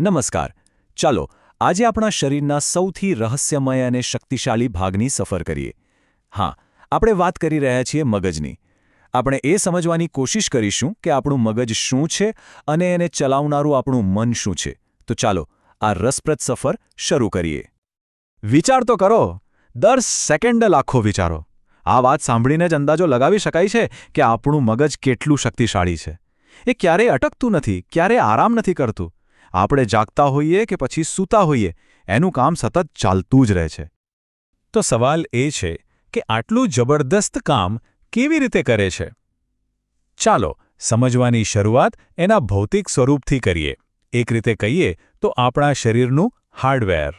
નમસ્કાર. ચાલો, આજે આપણા શરીરના સૌથી રહસ્યમય અને શક્તિશાળી ભાગની સફર કરીએ. હા, આપણે વાત કરી રહ્યા છીએ મગજની. આપણે એ સમજવાની કોશિશ કરીશું કે આપણું મગજ શું છે અને એને ચલાવનારું આપણું મન શું છે. તો ચાલો, આ રસપ્રદ સફર શરૂ કરીએ. વિચાર તો કરો, દર સેકન્ડ લાખો વિચારો. આ વાત સાંભળીને જ અંદાજો લગાવી શકાય છે કે આપણું મગજ કેટલું શક્તિશાળી છે. એ ક્યારેય અટકતું નથી, ક્યારેય આરામ નથી કરતું. આપણે જાગતા હોઈએ કે પછી સૂતા હોઈએ, એનું કામ સતત ચાલતું જ રહે છે. તો સવાલ એ છે કે આટલું જબરદસ્ત કામ કેવી રીતે કરે છે? ચાલો, સમજવાની શરૂઆત એના ભૌતિક સ્વરૂપથી કરીએ. એક રીતે કહીએ તો આપણા શરીરનું હાર્ડવેર.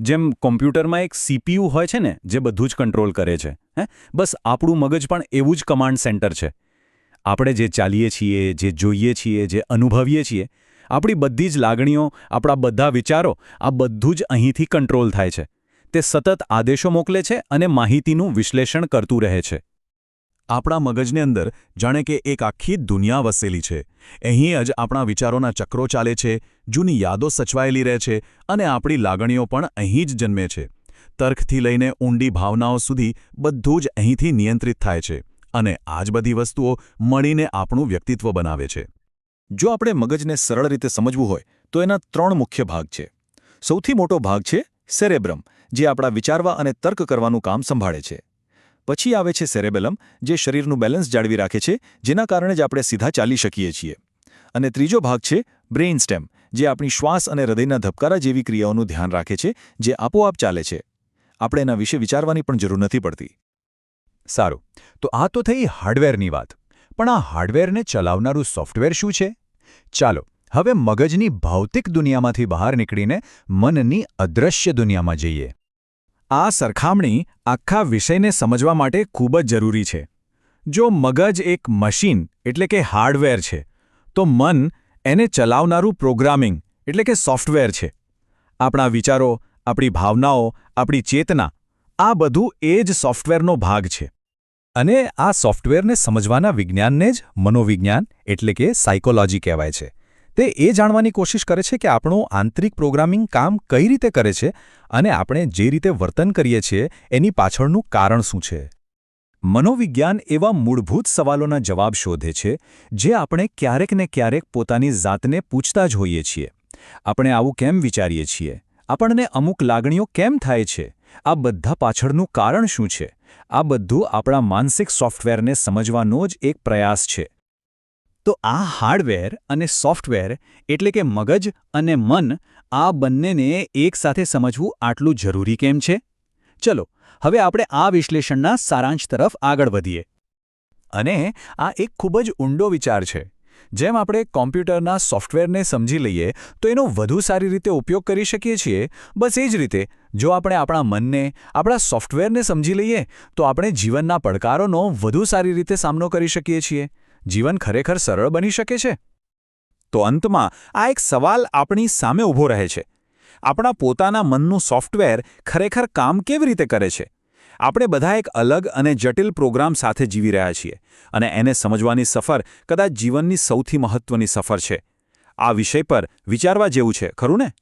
જેમ કોમ્પ્યુટરમાં એક સીપીયુ હોય છે ને, જે બધું જ કંટ્રોલ કરે છે, હે? બસ આપણું મગજ પણ એવું જ કમાન્ડ સેન્ટર છે. આપણે જે ચાલીએ છીએ, જે જોઈએ છીએ, જે અનુભવીએ છીએ આપણી બધી જ લાગણીઓ, આપણા બધા વિચારો, આ બધું જ અહીંથી કંટ્રોલ થાય છે. તે સતત આદેશો મોકલે છે અને માહિતીનું વિશ્લેષણ કરતું રહે છે. આપણા મગજની અંદર જાણે કે એક આખી દુનિયા વસેલી છે. અહીં જ આપણા વિચારોના ચક્રો ચાલે છે, જૂની યાદો સચવાયેલી રહે છે અને આપણી લાગણીઓ પણ અહીં જ જન્મે છે. તર્કથી લઈને ઊંડી ભાવનાઓ સુધી બધું જ અહીંથી નિયંત્રિત થાય છે અને આ જ બધી વસ્તુઓ મળીને આપણું વ્યક્તિત્વ બનાવે છે. જો આપણે મગજને સરળ રીતે સમજવું હોય, તો એના ત્રણ મુખ્ય ભાગ છે. સૌથી મોટો ભાગ છે સેરેબ્રમ, જે આપણા વિચારવા અને તર્ક કરવાનું કામ સંભાળે છે. પછી આવે છે સેરેબેલમ, જે શરીરનું બેલેન્સ જાળવી રાખે છે, જેના કારણે જ આપણે સીધા ચાલી શકીએ છીએ. અને ત્રીજો ભાગ છે બ્રેઇન સ્ટેમ, જે આપણી શ્વાસ અને હૃદયના ધબકારા જેવી ક્રિયાઓનું ધ્યાન રાખે છે, જે આપોઆપ ચાલે છે. આપણે એના વિશે વિચારવાની પણ જરૂર નથી પડતી. સારું, તો આ તો થઈ હાર્ડવેરની વાત. પણ આ હાર્ડવેરને ચલાવનારું સોફ્ટવેર શું છે? ચાલો, હવે મગજની ભૌતિક દુનિયામાંથી બહાર નીકળીને મનની અદૃશ્ય દુનિયામાં જઈએ. આ સરખામણી આખા વિષયને સમજવા માટે ખૂબ જ જરૂરી છે. જો મગજ એક મશીન, એટલે કે હાર્ડવેર છે, તો મન એને ચલાવનારું પ્રોગ્રામિંગ, એટલે કે સોફ્ટવેર છે. આપણા વિચારો, આપણી ભાવનાઓ, આપણી ચેતના, આ બધું એ જ સોફ્ટવેરનો ભાગ છે. અને આ સોફ્ટવેરને સમજવાના વિજ્ઞાનને જ મનોવિજ્ઞાન એટલે કે સાયકોલોજી કહેવાય છે. તે એ જાણવાની કોશિશ કરે છે કે આપણું આંતરિક પ્રોગ્રામિંગ કામ કઈ રીતે કરે છે અને આપણે જે રીતે વર્તન કરીએ છીએ એની પાછળનું કારણ શું છે. મનોવિજ્ઞાન એવા મૂળભૂત સવાલોના જવાબ શોધે છે જે આપણે ક્યારેક ને ક્યારેક પોતાની જાતને પૂછતા જ હોઈએ છીએ. આપણે આવું કેમ વિચારીએ છીએ? આપણને અમુક લાગણીઓ કેમ થાય છે? આ બધા પાછળનું કારણ શું છે? આ બધું આપણા માનસિક સોફ્ટવેરને સમજવાનો જ એક પ્રયાસ છે. તો આ હાર્ડવેર અને સોફ્ટવેર એટલે કે મગજ અને મન આ બંનેને એકસાથે સમજવું આટલું જરૂરી કેમ છે? ચલો, હવે આપણે આ વિશ્લેષણના સારાંશ તરફ આગળ વધીએ. અને આ એક ખૂબ જ ઊંડો વિચાર છે. જેમ આપણે કોમ્પ્યુટરના સોફ્ટવેરને સમજી લઈએ, તો એનો વધુ સારી રીતે ઉપયોગ કરી શકીએ છીએ. બસ એ જ રીતે, જો આપણે આપણા મનને, આપણા સોફ્ટવેરને સમજી લઈએ, તો આપણે જીવનના પડકારોનો વધુ સારી રીતે સામનો કરી શકીએ છીએ. જીવન ખરેખર સરળ બની શકે છે? તો અંતમાં, આ એક સવાલ આપણી સામે ઊભો રહે છે. આપણા પોતાના મનનું સોફ્ટવેર ખરેખર કામ કેવી રીતે કરે છે? આપણે બધા એક અલગ અને જટિલ પ્રોગ્રામ સાથે જીવી રહ્યા છીએ અને એને સમજવાની સફર કદાચ જીવનની સૌથી મહત્વની સફર છે. આ વિષય પર વિચારવા જેવું છે, ખરું ને?